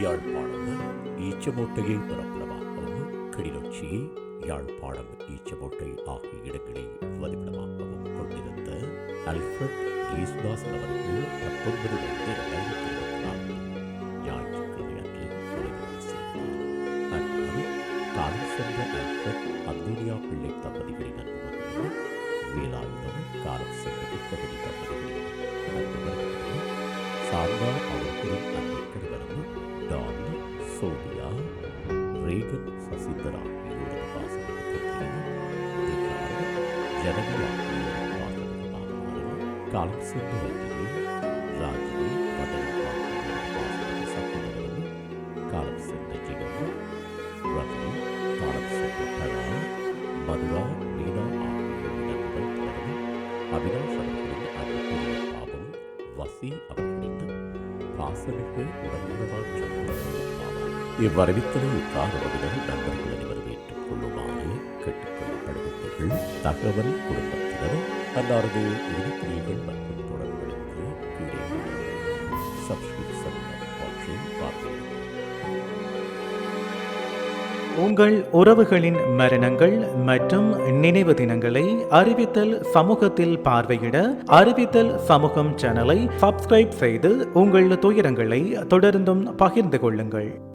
யாழ்ப்பாணம் ஈச்சமோட்டையை பிறப்பிடமாகவும் கிளிநொச்சி யாழ்ப்பாணம் ஈச்சமோட்டை ஆகிய இடங்களை வதிப்பிடமாகவும் கொண்டிருந்த அல்ஃபர்ட் ஈஸ்வாஸ் அவர்கள் பத்தொன்பது வயது இரண்டாயிரத்தி இருபத்தி நான்கு ஞாயிற்றுக்கிழமை அன்று உலகில் செய்தார் அன்று காலம் சென்ற அல்ஃபர்ட் அந்தோனியா பிள்ளை தம்பதிகளின் அன்பு மகன் வேலாயுதம் காலம் சென்ற புத்தகதி தம்பதிகளின் அன்பு மகன் சாந்தா அவர்களின் அன்பு கணவரும் சோபியா ரேகன் சசிதரா ஆகியோரது பாசமிகு காலம் சென்று வங்கியில் ராஜினி மதனி ஆகியோரது காலம் சென்ற ஜிகன் காலம் சென்ற மதுரா மீனா அவர்களின் அன்பு பாவம் வசி அவர்களின் பாசமிகு இவ்வறிவித்தலை உற்றாரவினர் நண்பர்கள் அனைவரும் ஏற்றுக் கொள்ளுமாறு கேட்டுக்கொள்ளப்படுகின்றீர்கள் தகவல் குடும்பத்தினர் அன்னாரது இறுதிப்பிரிவுகள் மற்றும் தொடர்புகளுக்கு கீழே சப்ஸ்கிரிப்ஷன் ஆப்ஷன் பார்க்கிறேன் உங்கள் உறவுகளின் மரணங்கள் மற்றும் நினைவு தினங்களை அறிவித்தல் சமூகத்தில் பார்வையிட அறிவித்தல் சமூகம் சேனலை சப்ஸ்கிரைப் செய்து உங்கள் துயரங்களை தொடர்ந்தும் பகிர்ந்து கொள்ளுங்கள்.